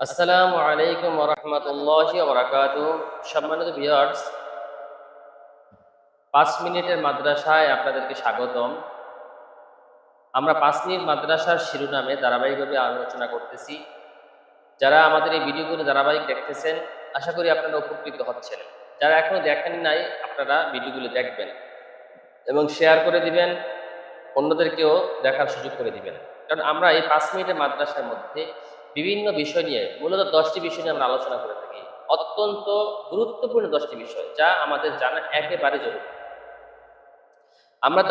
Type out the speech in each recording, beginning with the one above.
আসসালামু আলাইকুম রহমতুল্লাহ বরাকাত সম্মানিত ভিউয়ার্স পাঁচ মিনিটের মাদ্রাসায় আপনাদেরকে স্বাগতম। আমরা পাঁচ মিনিট মাদ্রাসার শিরোনামে ধারাবাহিকভাবে আলোচনা করতেছি। যারা আমাদের এই ভিডিওগুলো ধারাবাহিক দেখতেছেন, আশা করি আপনারা উপকৃত হচ্ছেন। যারা এখনও দেখেন নাই, আপনারা ভিডিওগুলো দেখবেন এবং শেয়ার করে দিবেন, অন্যদেরকেও দেখার সুযোগ করে দিবেন। কারণ আমরা এই পাঁচ মিনিটের মাদ্রাসার মধ্যে বিভিন্ন বিষয় নিয়ে, মূলত দশটি বিষয় নিয়ে আমরা আলোচনা করে থাকি। অত্যন্ত গুরুত্বপূর্ণ দশটি বিষয়, যা আমাদের জানা একেবারে জরুরি। আমরা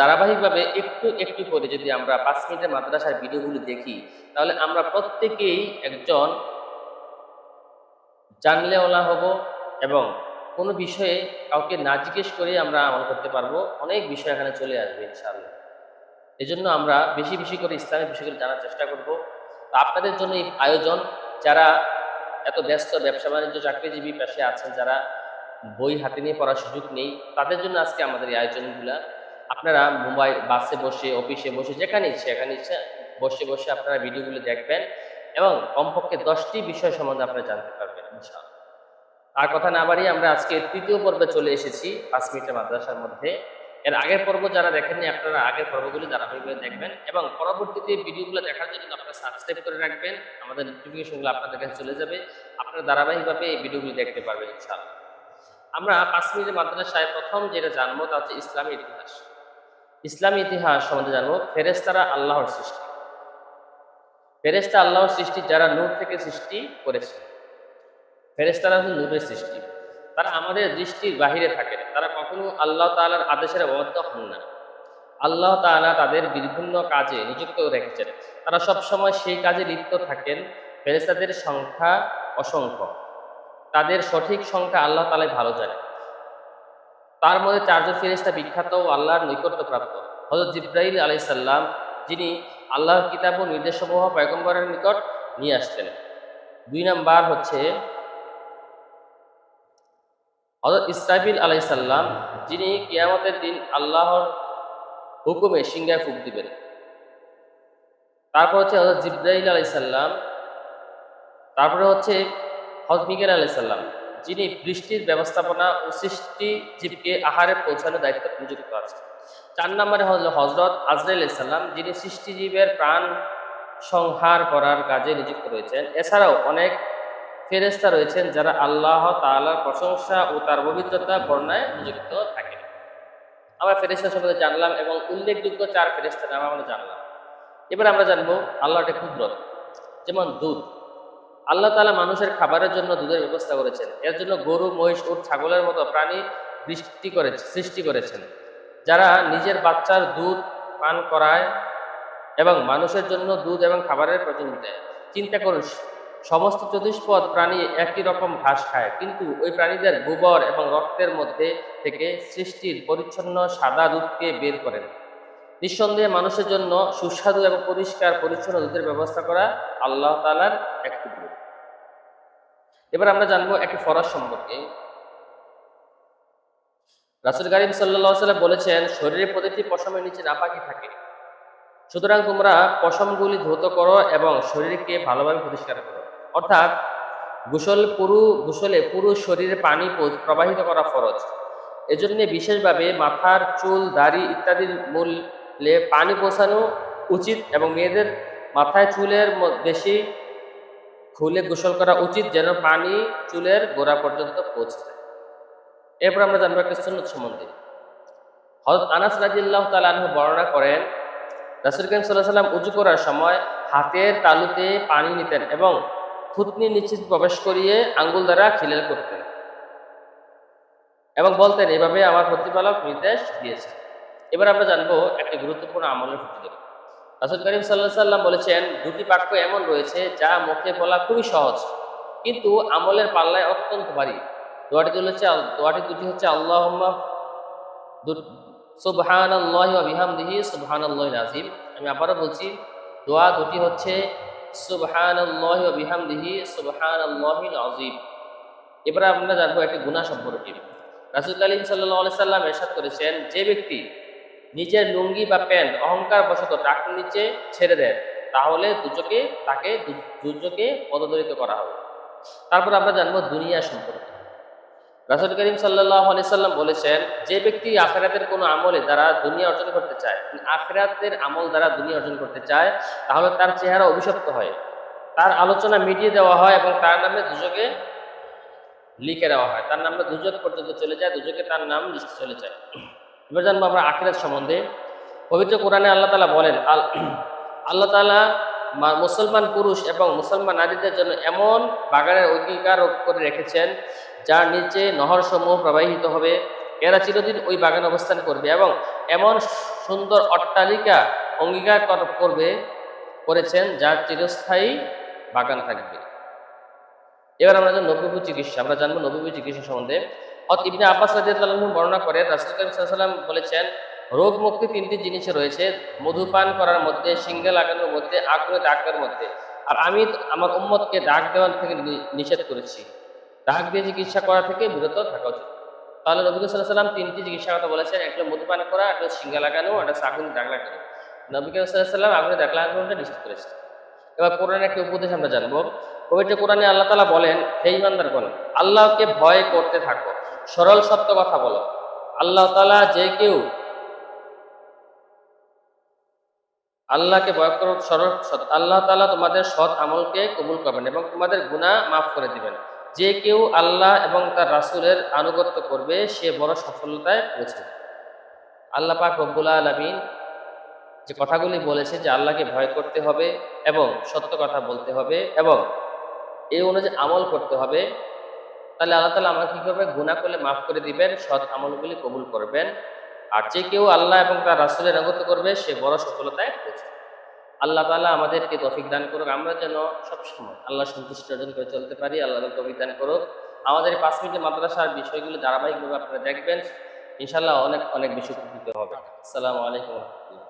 ধারাবাহিকভাবে একটু একটু করে যদি আমরা পাঁচ মিনিটের মাদ্রাসার ভিডিওগুলো দেখি, তাহলে আমরা প্রত্যেকেই একজন জানলেওয়ালা হব এবং কোনো বিষয়ে কাউকে না জিজ্ঞেস করে আমরা আমল করতে পারব। অনেক বিষয় এখানে চলে আসবে, ইনশাআল্লাহ। এজন্য আমরা বেশি বেশি করে ইসলামের বিষয়গুলো জানার চেষ্টা করব। তো আপনাদের জন্য এই আয়োজন, যারা এত ব্যস্ত ব্যবসা বাণিজ্য চাকরিজীবী পেশে আছেন, যারা বই হাতে নিয়ে পড়ার সুযোগ নেই, তাদের জন্য আজকে আমাদের এই আয়োজনগুলা। আপনারা মুম্বাই বাসে বসে, অফিসে বসে, যেখানে ইচ্ছে এখানে ইচ্ছে বসে বসে আপনারা ভিডিওগুলো দেখবেন এবং কমপক্ষে দশটি বিষয় সম্বন্ধে আপনারা জানতে পারবেন, ইনশাআল্লাহ। আর কথা না বাড়িয়ে আমরা আজকে তৃতীয় পর্বে চলে এসেছি, পাঁচ মিনিটের মাদ্রাসার মধ্যে। এর আগের পর্ব যারা দেখেননি, আপনারা আগের পর্বগুলি ধারাবাহিকভাবে দেখবেন এবং পরবর্তীতে ভিডিওগুলো দেখার জন্য আপনারা সাবস্ক্রাইব করে রাখবেন। আমাদের নোটিফিকেশনগুলো আপনাদের কাছে চলে যাবে। আপনারা ধারাবাহিকভাবে এই ভিডিওগুলি দেখতে পারবেন, ইনশাআল্লাহ। আমরা পাঁচ মিনিটের মাদ্রাসায় প্রথম যেটা জানব, তা হচ্ছে ইসলামী ইতিহাস। ইসলামী ইতিহাস সম্বন্ধে জানব ফেরেস্তারা আল্লাহর সৃষ্টি। ফেরেস্তা আল্লাহর সৃষ্টি যারা নূর থেকে সৃষ্টি করেছে। ফেরেস্তারা হচ্ছে নূরের সৃষ্টি। তারা আমাদের দৃষ্টির বাহিরে থাকে না। তারা কখনো আল্লাহ তালার আদেশের অবদ্ধ হন না। আল্লাহ তালা তাদের বিভিন্ন কাজে নিযুক্ত রেখেছেন। তারা সব সময় সেই কাজে লিপ্ত থাকেন। ফেরেস্তাদের সংখ্যা অসংখ্য। তাদের সঠিক সংখ্যা আল্লাহ তালাই ভালো জানে তার মধ্যে চারজন ফেরেস্তা বিখ্যাত ও আল্লাহর নৈকট্যপ্রাপ্ত হজরত জিব্রাহিল আলাইসাল্লাম যিনি আল্লাহর কিতাব ও নির্দেশসমূহ পয়গম্বরের নিকট নিয়ে আসতেন দুই নাম্বার হচ্ছে হজরত ইসরাফিল আলাইসাল্লাম যিনি কিয়ামতের দিন আল্লাহর হুকুমে সিংহায় ফুক দিবেন। তারপর হচ্ছে হজরত জিব্রাহিল আলাইসাল্লাম তারপরে হচ্ছে হজরত মিকেল আলাইসাল্লাম যিনি বৃষ্টির ব্যবস্থাপনা ও সৃষ্টি জীবকে আহারে পৌঁছানোর দায়িত্ব নিযুক্ত আছে চার নম্বরে হল হজরত আজরাইল ইসাল্লাম যিনি সৃষ্টিজীবের প্রাণ সংহার করার কাজে নিযুক্ত রয়েছেন। এছাড়াও অনেক ফেরেস্তা রয়েছেন যারা আল্লাহ তাআলার প্রশংসা ও তার পবিত্রতা বর্ণায় নিযুক্ত থাকেন আমরা ফেরেস্তা সম্বন্ধে জানলাম এবং উল্লেখযোগ্য চার ফেরেস্তার নাম আমরা জানলাম। এবার আমরা জানব আল্লাহটা কুদরত যেমন দুধ। আল্লাহ তাআলা মানুষের খাবারের জন্য দুধের ব্যবস্থা করেছেন। এর জন্য গরু, মহিষ ও ছাগলের মতো প্রাণী বৃষ্টি করে, সৃষ্টি করেছেন। যারা নিজের বাচ্চার দুধ পান করায় এবং মানুষের জন্য দুধ এবং খাবারের প্রয়োজন দেয় চিন্তা করুন সমস্ত চতুষ্পদ প্রাণী একই রকম ঘাস খায়, কিন্তু ওই প্রাণীদের গোবর এবং রক্তের মধ্যে থেকে সৃষ্টির পরিচ্ছন্ন সাদা দুধকে বের করেন নিঃসন্দেহে মানুষের জন্য সুস্বাদু এবং পরিষ্কার পরিচ্ছন্ন দুধের ব্যবস্থা করা আল্লাহ তালার এক টুকরো। এবার আমরা জানব একটি ফরাজ সম্পর্কে। রাসুল করিম সাল্লা সাল্লাম বলেছেন শরীরের প্রতিটি পশমের নিচে নাপাকি থাকে। সুতরাং তোমরা পশমগুলি ধৌত করো এবং শরীরকে ভালোভাবে পরিষ্কার করো। অর্থাৎ গোসল পুরু, গোসলে পুরো শরীরে পানি প্রবাহিত করা ফরজ। এজন্য বিশেষভাবে মাথার চুল, দাড়ি ইত্যাদির মূলে পানি পৌঁছানো উচিত এবং মেয়েদের মাথায় চুলের বেশি খুলে গোসল করা উচিত যেন পানি চুলের গোড়া পর্যন্ত পৌঁছে যায়। এরপর আমরা জানব একটা সুন্নত সম্বন্ধে। হজরত আনাস রাজিল্লাহ তালু বর্ণনা করেন, রাসুল করিম সাল্লাহ সাল্লাম উজু করার সময় হাতের তালুতে পানি নিতেন এবং থুতনি নিচে প্রবেশ করিয়ে আঙ্গুল দ্বারা খিলেল করতেন এবং বলতেন, এভাবে আমার প্রতিপালক নির্দেশ দিয়েছেন। এবার আমরা জানব একটি গুরুত্বপূর্ণ আমলের ভিত্তিতে রাসুল করিম সাল্লাহ সাল্লাম বলেছেন, দুটি বাক্য এমন রয়েছে যা মুখে বলা খুবই সহজ, কিন্তু আমলের পাল্লায় অত্যন্ত ভারী। দোয়াটি হচ্ছে, দোয়াটি দুটি হচ্ছে আল্লাহ সুবহান আল্লাহ বিহামদিহি সুবহান আল্লাহ নাজিম আমি আবারও বলছি, দোয়া দুটি হচ্ছে সুবহান আল্লাহ বিহামদিহি সুবহান আল্লাহ আজিম এবার আমরা জানব একটি গুণা সম্পর্কে। রাসুল কালিম সাল্লাহ সাল্লাম এরশাদ করেছেন, যে ব্যক্তি নিজের লুঙ্গি বা প্যান্ট অহংকার বশত টাকার নিচে ছেড়ে দেন, তাহলে দুজকে তাকে দুজকে পদদলিত করা হবে। তারপর আমরা জানব দুনিয়া সম্পর্কে। রাসুল করিম সাল্লাহ সাল্লাম বলেছেন, যে ব্যক্তি আখেরাতের কোনো আমলে দ্বারা দুনিয়া অর্জন করতে চায়, আখেরাতের আমল দ্বারা দুনিয়া অর্জন করতে চায়, তাহলে তার চেহারা অভিশপ্ত হয়। তার আলোচনা মিটিয়ে দেওয়া হয় এবং তার নামে দুজকে লিখে দেওয়া হয়। তার নামে দুজক পর্যন্ত চলে যায়, দুজকে তার নাম লিখতে চলে যায়। এবার জানব আমরা আখেরাত সম্বন্ধে। পবিত্র কোরআনে আল্লাহ তালা বলেন, আল, আল্লাহ তালা মুসলমান পুরুষ এবং মুসলমান নারীদের জন্য এমন বাগানের অঙ্গীকার করে রেখেছেন, যার নিচে নহর সমূহ প্রবাহিত হবে। এরা চিরদিন ওই বাগানে অবস্থান করবে এবং এমন সুন্দর অট্টালিকা অঙ্গীকার করবে, করেছেন, যার চিরস্থায়ী বাগান থাকবে। এবার আমরা জানব নবীবু চিকিৎসা। আমরা জানব নবীবু চিকিৎসা সম্বন্ধে। অত ইবনে আব্বাস রাজিয়াল্লাহু বর্ণনা করে রাসূল করিম ওয়াসাল্লাম বলেছেন রোগ মুক্তি তিনটি জিনিস রয়েছে মধুপান করার মধ্যে সিঙ্গে লাগানোর মধ্যে, আগ্রহ দাগের মধ্যে। আর আমি আমার উম্মতকে ডাক দেওয়ার থেকে নিষেধ করেছি। দাগ দিয়ে চিকিৎসা করা থেকে বিরত থাকা উচিত। তাহলে নবী সাল্লাম তিনটি চিকিৎসার কথা বলেছেন, একটা মধুপান করা, একটা সিঙ্গা লাগানো, একটা আগুন দাগ লাগানো নবী সাল্লাম আগুনে দাগ লাগানোটা নিষেধ করেছে এবার কোরআনের একটি উপদেশ আমরা জানব। পবিত্র কোরআনে আল্লাহ তালা বলেন, হে ইমানদারগণ আল্লাহকে ভয় করতে থাকো। সরল সত্য কথা বলো। আল্লাহ তালা যে কেউ আল্লাহকে ভয় করো সৎ। আল্লাহ তালা তোমাদের সৎ আমলকে কবুল করবেন এবং তোমাদের গুনাহ মাফ করে দিবেন। যে কেউ আল্লাহ এবং তার রাসূলের আনুগত্য করবে, সে বড় সফলতায় পৌঁছবে। আল্লাহ পাক রব্বুল আলমিন যে কথাগুলি বলেছে যে আল্লাহকে ভয় করতে হবে এবং সত্য কথা বলতে হবে এবং এই অনুযায়ী আমল করতে হবে, তাহলে আল্লাহ তালা আমাকে কী করবে গুণা করলে মাফ করে দিবেন, সৎ আমলগুলি কবুল করবেন। আর যে কেউ আল্লাহ এবং তার রাসুলের আগত করবে, সে বড় সফলতায় পৌঁছবে। আল্লাহ তালা আমাদেরকে তফিক দান করুক। আমরা যেন সবসময় আল্লাহ সন্তুষ্ট অর্জন করে চলতে পারি, আল্লাহ তফিক দান করুক। আমাদের পাঁচ মিনিটের মাদ্রাসার বিষয়গুলো ধারাবাহিকভাবে আপনারা দেখবেন। ইনশাল্লাহ অনেক অনেক বেশি উপকৃত হবে। আসসালামু আলাইকুম রহমতুল্লাহ।